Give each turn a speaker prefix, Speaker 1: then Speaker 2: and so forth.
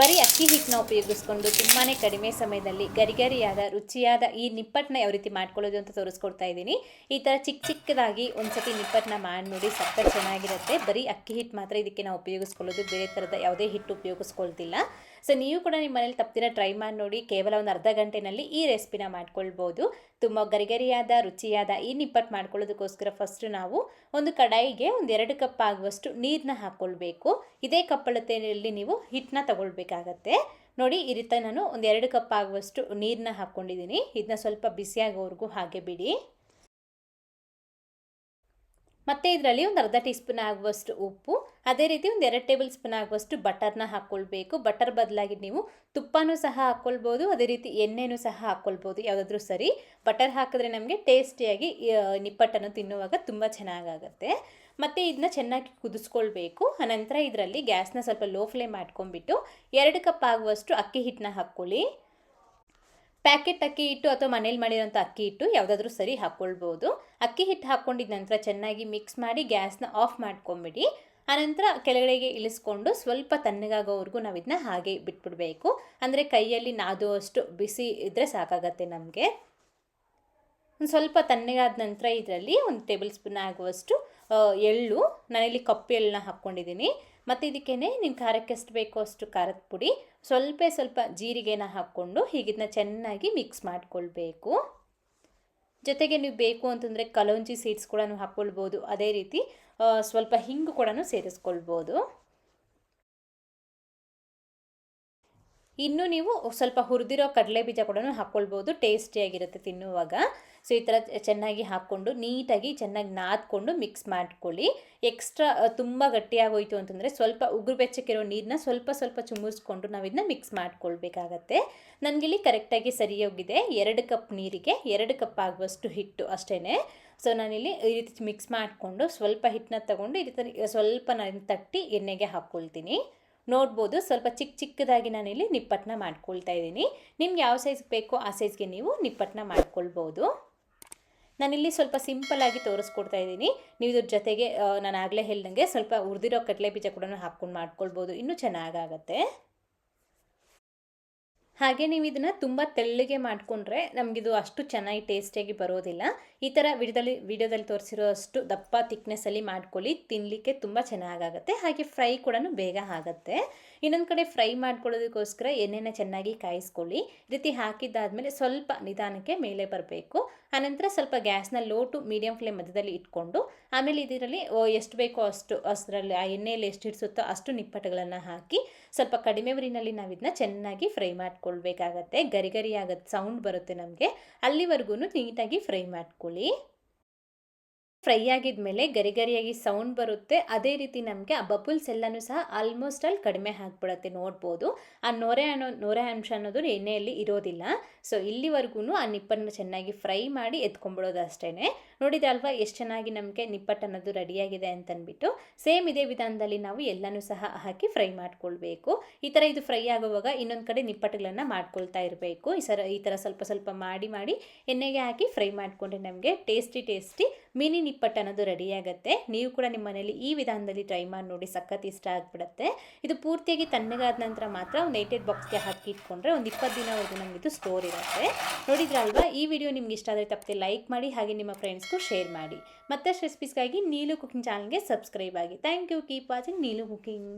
Speaker 1: ಬರೀ ಅಕ್ಕಿ ಹಿಟ್ಟನ್ನ ಉಪಯೋಗಿಸ್ಕೊಂಡು ತುಂಬಾ ಕಡಿಮೆ ಸಮಯದಲ್ಲಿ ಗರಿಗರಿಯಾದ, ರುಚಿಯಾದ ಈ ನಿಪ್ಪಟ್ಟನ್ನ ಯಾವ ರೀತಿ ಮಾಡ್ಕೊಳ್ಳೋದು ಅಂತ ತೋರಿಸ್ಕೊಡ್ತಾ ಇದ್ದೀನಿ. ಈ ಥರ ಚಿಕ್ಕ ಚಿಕ್ಕದಾಗಿ ಒಂದ್ಸತಿ ನಿಪ್ಪಟ್ಟನ್ನ ಮಾಡಿ ನೋಡಿ ಸಕ್ಕ ಚೆನ್ನಾಗಿರುತ್ತೆ. ಬರೀ ಅಕ್ಕಿ ಹಿಟ್ಟು ಮಾತ್ರ ಇದಕ್ಕೆ ನಾವು ಉಪಯೋಗಿಸ್ಕೊಳ್ಳೋದು, ಬೇರೆ ಥರದ ಯಾವುದೇ ಹಿಟ್ಟು ಉಪಯೋಗಿಸ್ಕೊಳ್ತಿಲ್ಲ. ಸೊ ನೀವು ಕೂಡ ನಿಮ್ಮ ಮನೇಲಿ ತಪ್ಪಿರ ಟ್ರೈ ಮಾಡಿ ನೋಡಿ ಕೇವಲ ಒಂದು ಅರ್ಧ ಗಂಟೆನಲ್ಲಿ ಈ ರೆಸಿಪಿನ ಮಾಡ್ಕೊಳ್ಬೋದು. ತುಂಬ ಗರಿಗರಿಯಾದ, ರುಚಿಯಾದ ಈ ನಿಪ್ಪಟ್ಟು ಮಾಡ್ಕೊಳ್ಳೋದಕ್ಕೋಸ್ಕರ ಫಸ್ಟ್ ನಾವು ಒಂದು ಕಡಾಯಿಗೆ ಒಂದು ಎರಡು ಕಪ್ ಆಗುವಷ್ಟು ನೀರನ್ನ ಹಾಕ್ಕೊಳ್ಬೇಕು. ಇದೇ ಕಪ್ಪಳತೆಯಲ್ಲಿ ನೀವು ಹಿಟ್ಟನ್ನ ತಗೊಳ್ಬೇಕಾಗತ್ತೆ. ನೋಡಿ ಈ ರೀತಿ ನಾನು ಒಂದು ಎರಡು ಕಪ್ ಆಗುವಷ್ಟು ನೀರನ್ನ ಹಾಕ್ಕೊಂಡಿದ್ದೀನಿ. ಇದನ್ನ ಸ್ವಲ್ಪ ಬಿಸಿಯಾಗೋವರೆಗೂ ಹಾಗೆ ಬಿಡಿ. ಮತ್ತು ಇದರಲ್ಲಿ ಒಂದು ಅರ್ಧ ಟೀ ಸ್ಪೂನ್ ಆಗುವಷ್ಟು ಉಪ್ಪು, ಅದೇ ರೀತಿ ಒಂದು ಎರಡು ಟೇಬಲ್ ಸ್ಪೂನ್ ಆಗುವಷ್ಟು ಬಟರ್ನ ಹಾಕ್ಕೊಳ್ಬೇಕು. ಬಟರ್ ಬದಲಾಗಿ ನೀವು ತುಪ್ಪನೂ ಸಹ ಹಾಕ್ಕೊಳ್ಬೋದು, ಅದೇ ರೀತಿ ಎಣ್ಣೆನೂ ಸಹ ಹಾಕ್ಕೊಳ್ಬೋದು, ಯಾವುದಾದ್ರೂ ಸರಿ. ಬಟರ್ ಹಾಕಿದ್ರೆ ನಮಗೆ ಟೇಸ್ಟಿಯಾಗಿ ನಿಪ್ಪಟ್ಟನ್ನು ತಿನ್ನುವಾಗ ತುಂಬ ಚೆನ್ನಾಗಾಗತ್ತೆ. ಮತ್ತು ಇದನ್ನ ಚೆನ್ನಾಗಿ ಕುದಿಸ್ಕೊಳ್ಬೇಕು. ಆನಂತರ ಇದರಲ್ಲಿ ಗ್ಯಾಸ್ನ ಸ್ವಲ್ಪ ಲೋ ಫ್ಲೇಮ್ ಮಾಡ್ಕೊಂಡ್ಬಿಟ್ಟು ಎರಡು ಕಪ್ ಆಗುವಷ್ಟು ಅಕ್ಕಿ ಹಿಟ್ಟನ್ನ ಹಾಕ್ಕೊಳ್ಳಿ. ಪ್ಯಾಕೆಟ್ ಅಕ್ಕಿ ಹಿಟ್ಟು ಅಥವಾ ಮನೇಲಿ ಮಾಡಿರೋಂಥ ಅಕ್ಕಿ ಹಿಟ್ಟು ಯಾವುದಾದ್ರೂ ಸರಿ ಹಾಕ್ಕೊಳ್ಬೋದು. ಅಕ್ಕಿ ಹಿಟ್ಟು ಹಾಕ್ಕೊಂಡಿದ್ದ ನಂತರ ಚೆನ್ನಾಗಿ ಮಿಕ್ಸ್ ಮಾಡಿ ಗ್ಯಾಸ್ನ ಆಫ್ ಮಾಡ್ಕೊಂಬಿಡಿ. ಆನಂತರ ಕೆಳಗಡೆಗೆ ಇಳಿಸ್ಕೊಂಡು ಸ್ವಲ್ಪ ತಣ್ಣಗಾಗೋವರೆಗೂ ನಾವು ಇದನ್ನ ಹಾಗೆ ಬಿಟ್ಬಿಡಬೇಕು. ಅಂದರೆ ಕೈಯಲ್ಲಿ ನಾದುವಷ್ಟು ಬಿಸಿ ಇದ್ದರೆ ಸಾಕಾಗತ್ತೆ ನಮಗೆ. ಒಂದು ಸ್ವಲ್ಪ ತಣ್ಣಗಾದ ನಂತರ ಇದರಲ್ಲಿ ಒಂದು ಟೇಬಲ್ ಸ್ಪೂನ್ ಆಗುವಷ್ಟು ಎಳ್ಳು, ನಾನಿಲ್ಲಿ ಕಪ್ಪು ಎಳ್ಳನ್ನ ಹಾಕ್ಕೊಂಡಿದ್ದೀನಿ. ಮತ್ತು ಇದಕ್ಕೇ ನಿಮ್ಮ ಖಾರಕ್ಕೆ ಎಷ್ಟು ಬೇಕೋ ಅಷ್ಟು ಖಾರದ ಪುಡಿ, ಸ್ವಲ್ಪ ಸ್ವಲ್ಪ ಜೀರಿಗೆನ ಹಾಕ್ಕೊಂಡು ಹೀಗಿದನ್ನ ಚೆನ್ನಾಗಿ ಮಿಕ್ಸ್ ಮಾಡಿಕೊಳ್ಬೇಕು. ಜೊತೆಗೆ ನೀವು ಬೇಕು ಅಂತಂದರೆ ಕಲೋಂಜಿ ಸೀಡ್ಸ್ ಕೂಡ ಹಾಕ್ಕೊಳ್ಬೋದು. ಅದೇ ರೀತಿ ಸ್ವಲ್ಪ ಹಿಂಗು ಕೂಡ ಸೇರಿಸ್ಕೊಳ್ಬೋದು. ಇನ್ನು ನೀವು ಸ್ವಲ್ಪ ಹುರಿದಿರೋ ಕಡಲೆ ಬೀಜ ಕೂಡ ಹಾಕ್ಕೊಳ್ಬೋದು ಟೇಸ್ಟಿಯಾಗಿರುತ್ತೆ ತಿನ್ನುವಾಗ. ಸೊ ಈ ಥರ ಚೆನ್ನಾಗಿ ಹಾಕ್ಕೊಂಡು, ನೀಟಾಗಿ ಚೆನ್ನಾಗಿ ನಾದ್ಕೊಂಡು ಮಿಕ್ಸ್ ಮಾಡ್ಕೊಳ್ಳಿ. ಎಕ್ಸ್ಟ್ರಾ ತುಂಬ ಗಟ್ಟಿಯಾಗೋಯಿತು ಅಂತಂದರೆ ಸ್ವಲ್ಪ ಉಗುರು ಬೆಚ್ಚಕ್ಕಿರೋ ನೀರನ್ನ ಸ್ವಲ್ಪ ಸ್ವಲ್ಪ ಚುಮ್ಮಿಸ್ಕೊಂಡು ನಾವು ಇದನ್ನ ಮಿಕ್ಸ್ ಮಾಡ್ಕೊಳ್ಬೇಕಾಗತ್ತೆ. ನನಗಿಲ್ಲಿ ಕರೆಕ್ಟಾಗಿ ಸರಿ ಹೋಗಿದೆ ಎರಡು ಕಪ್ ನೀರಿಗೆ ಎರಡು ಕಪ್ ಆಗುವಷ್ಟು ಹಿಟ್ಟು ಅಷ್ಟೇ ಸೊ ನಾನಿಲ್ಲಿ ಈ ರೀತಿ ಮಿಕ್ಸ್ ಮಾಡಿಕೊಂಡು ಸ್ವಲ್ಪ ಹಿಟ್ಟನ್ನ ತಗೊಂಡು, ಈ ರೀತಿ ಸ್ವಲ್ಪ ನಾನು ತಟ್ಟಿ ಎಣ್ಣೆಗೆ ಹಾಕ್ಕೊಳ್ತೀನಿ. ನೋಡ್ಬೋದು. ಸ್ವಲ್ಪ ಚಿಕ್ಕ ಚಿಕ್ಕದಾಗಿ ನಾನಿಲ್ಲಿ ನಿಪ್ಪಟ್ಟನ್ನ ಮಾಡ್ಕೊಳ್ತಾ ಇದ್ದೀನಿ. ನಿಮ್ಗೆ ಯಾವ ಸೈಜ್ ಬೇಕೋ ಆ ಸೈಜ್ಗೆ ನೀವು ನಿಪ್ಪಟ್ಟನ್ನ ಮಾಡ್ಕೊಳ್ಬೋದು. ನಾನಿಲ್ಲಿ ಸ್ವಲ್ಪ ಸಿಂಪಲ್ಲಾಗಿ ತೋರಿಸ್ಕೊಡ್ತಾ ಇದ್ದೀನಿ. ನೀವು ಇದ್ರ ಜೊತೆಗೆ ನಾನು ಆಗಲೇ ಹೇಳ್ದಂಗೆ ಸ್ವಲ್ಪ ಹುರಿದಿರೋ ಕಡಲೆ ಬೀಜ ಕೂಡ ಹಾಕ್ಕೊಂಡು ಮಾಡ್ಕೊಳ್ಬೋದು. ಇನ್ನೂ ಚೆನ್ನಾಗಾಗತ್ತೆ. ಹಾಗೆ ನೀವು ಇದನ್ನು ತುಂಬ ತೆಳ್ಳಗೆ ಮಾಡಿಕೊಂಡ್ರೆ ನಮಗಿದು ಅಷ್ಟು ಚೆನ್ನಾಗಿ ಟೇಸ್ಟಿಯಾಗಿ ಬರೋದಿಲ್ಲ. ಈ ಥರ ವಿಡಿಯೋದಲ್ಲಿ ವಿಡಿಯೋದಲ್ಲಿ ತೋರಿಸಿರೋ ಅಷ್ಟು ದಪ್ಪ ತಿಕ್ನೆಸ್ಸಲ್ಲಿ ಮಾಡ್ಕೊಳ್ಳಿ ತಿನ್ನಲಿಕ್ಕೆ ತುಂಬ ಚೆನ್ನಾಗಾಗುತ್ತೆ. ಹಾಗೆ ಫ್ರೈ ಕೂಡ ಬೇಗ ಆಗುತ್ತೆ. ಇನ್ನೊಂದು ಕಡೆ ಫ್ರೈ ಮಾಡ್ಕೊಳ್ಳೋದಕ್ಕೋಸ್ಕರ ಎಣ್ಣೆನ ಚೆನ್ನಾಗಿ ಕಾಯಿಸ್ಕೊಳ್ಳಿ. ರೀತಿ ಹಾಕಿದ್ದಾದಮೇಲೆ ಸ್ವಲ್ಪ ನಿಧಾನಕ್ಕೆ ಮೇಲೆ ಬರಬೇಕು. ಆನಂತರ ಸ್ವಲ್ಪ ಗ್ಯಾಸ್ನ ಲೋ ಟು ಮೀಡಿಯಂ ಫ್ಲೇಮ್ ಮಧ್ಯದಲ್ಲಿ ಇಟ್ಕೊಂಡು, ಆಮೇಲೆ ಇದರಲ್ಲಿ ಎಷ್ಟು ಬೇಕೋ ಅಷ್ಟು, ಅಷ್ಟರಲ್ಲಿ, ಆ ಎಣ್ಣೆಯಲ್ಲಿ ಎಷ್ಟು ಹಿಡಿಸುತ್ತೋ ಅಷ್ಟು ನಿಪ್ಪಟ್ಟುಗಳನ್ನು ಹಾಕಿ, ಸ್ವಲ್ಪ ಕಡಿಮೆ ಉರಿನಲ್ಲಿ ನಾವು ಇದನ್ನ ಚೆನ್ನಾಗಿ ಫ್ರೈ ಮಾಡ್ಕೊಳ್ಬೇಕಾಗತ್ತೆ. ಗರಿ ಗರಿ ಆಗತ್ತೆ ಸೌಂಡ್ ಬರುತ್ತೆ ನಮಗೆ. ಅಲ್ಲಿವರೆಗೂ ನೀಟಾಗಿ ಫ್ರೈ ಮಾಡ್ಕೊಳ್ಳಿ. ಫ್ರೈ ಆಗಿದ್ಮೇಲೆ ಗರಿ ಗರಿಯಾಗಿ ಸೌಂಡ್ ಬರುತ್ತೆ. ಅದೇ ರೀತಿ ನಮಗೆ ಆ ಬಬಲ್ಸ್ ಎಲ್ಲನೂ ಸಹ ಆಲ್ಮೋಸ್ಟ್ ಅಲ್ಲಿ ಕಡಿಮೆ ಆಗಿಬಿಡುತ್ತೆ ನೋಡ್ಬೋದು. ಆ ನೊರೆ ಅನ್ನೋ, ನೊರೆ ಅಂಶ ಅನ್ನೋದು ಎಣ್ಣೆಯಲ್ಲಿ ಇರೋದಿಲ್ಲ. ಸೊ ಇಲ್ಲಿವರೆಗೂ ಆ ನಿಪ್ಪನ್ನು ಚೆನ್ನಾಗಿ ಫ್ರೈ ಮಾಡಿ ಎತ್ಕೊಂಡ್ಬಿಡೋದು ಅಷ್ಟೇ ನೋಡಿದ್ರಲ್ವಾ ಎಷ್ಟು ಚೆನ್ನಾಗಿ ನಮಗೆ ನಿಪ್ಪಟ್ಟು ಅನ್ನೋದು ರೆಡಿಯಾಗಿದೆ ಅಂತಂದ್ಬಿಟ್ಟು. ಸೇಮ್ ಇದೇ ವಿಧಾನದಲ್ಲಿ ನಾವು ಎಲ್ಲನೂ ಸಹ ಹಾಕಿ ಫ್ರೈ ಮಾಡ್ಕೊಳ್ಬೇಕು. ಈ ಥರ ಇದು ಫ್ರೈ ಆಗುವಾಗ ಇನ್ನೊಂದು ಕಡೆ ನಿಪ್ಪಟ್ಟುಗಳನ್ನು ಮಾಡ್ಕೊಳ್ತಾ ಇರಬೇಕು. ಈ ಸರ, ಈ ಥರ ಸ್ವಲ್ಪ ಸ್ವಲ್ಪ ಮಾಡಿ ಮಾಡಿ ಎಣ್ಣೆಗೆ ಹಾಕಿ ಫ್ರೈ ಮಾಡಿಕೊಂಡ್ರೆ ನಮಗೆ ಟೇಸ್ಟಿ ಟೇಸ್ಟಿ ಮಿನಿ ನಿಪ್ಪಟ್ಟು ಅನ್ನೋದು ರೆಡಿಯಾಗುತ್ತೆ ನೀವು ಕೂಡ ನಿಮ್ಮ ಮನೇಲಿ ಈ ವಿಧಾನದಲ್ಲಿ ಟ್ರೈ ಮಾಡಿ ನೋಡಿ, ಸಖತ್ ಇಷ್ಟ ಆಗಿಬಿಡುತ್ತೆ. ಇದು ಪೂರ್ತಿಯಾಗಿ ತಣ್ಣಗಾದ ನಂತರ ಮಾತ್ರ ಒಂದು ಏಟೆಡ್ ಬಾಕ್ಸ್ಗೆ ಹಾಕಿ ಇಟ್ಕೊಂಡ್ರೆ ಒಂದು ಇಪ್ಪತ್ತು ದಿನವರೆಗೂ ನಮಗೆ ಇದು ಸ್ಟೋರ್ ಇರುತ್ತೆ. ನೋಡಿದ್ರಲ್ವಾ? ಈ ವಿಡಿಯೋ ನಿಮ್ಗೆ ಇಷ್ಟ ಆದರೆ ತಪ್ಪದೆ ಲೈಕ್ ಮಾಡಿ, ಹಾಗೆ ನಿಮ್ಮ ಫ್ರೆಂಡ್ಸ್ಗೂ ಶೇರ್ ಮಾಡಿ. ಮತ್ತಷ್ಟು ರೆಸಿಪೀಸ್ಗಾಗಿ ನೀಲು ಕುಕಿಂಗ್ ಚಾನಲ್ಗೆ ಸಬ್ಸ್ಕ್ರೈಬ್ ಆಗಿ. Thank you keep watching Neelu cooking